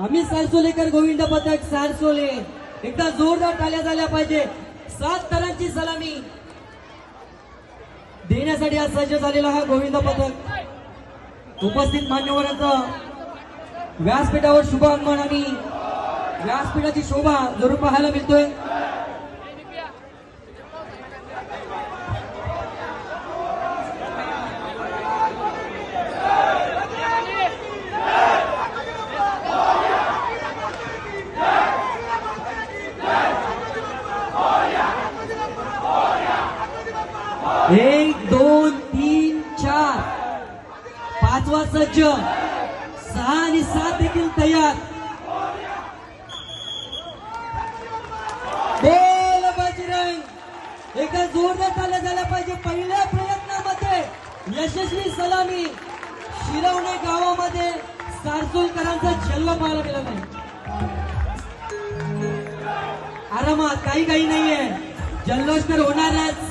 आम्ही सारसोलेकर गोविंद पथक सारसोले. एकदा जोरदार टाळ्या झाल्या पाहिजे. सात तरांची सलामी. देण्यासाठी आज सज्ज झालेला हा गोविंद पथक. उपस्थित मान्यवरांचं व्यासपीठावर शुभ आगमन आणि व्यासपीठाची शोभा जरूर पाहायला मिळतोय. पाचवा सज्ज सहा आणि सात देखील तयार. बोल बजरंग. एका जोरदार चालला झाला पाहिजे. पहिल्या प्रयत्नामध्ये यशस्वी सलामी. शिरवणे गावामध्ये सारसोलकरांचा जन्म पाहायला गेला नाही. आरामात काही काही नाहीये. जल्लोष तर होणारच.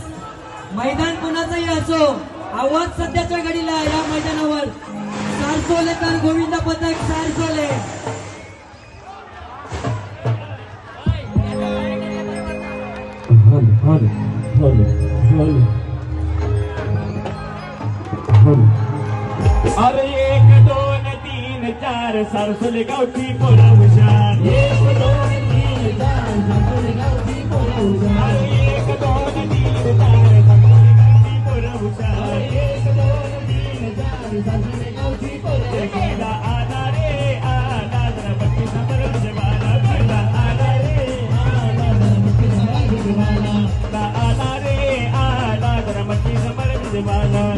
मैदान कोणाचाही असो आवाज सध्याच्या घडीला या मैदानावर. सारसोलेकर गोविंद पथक सारसोले. अरे एक दोन तीन चार सारसोले गावठी पोरा हुशार. एक दोन तीन चार सारसोले पोरा हुशार. एक दोन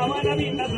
I'm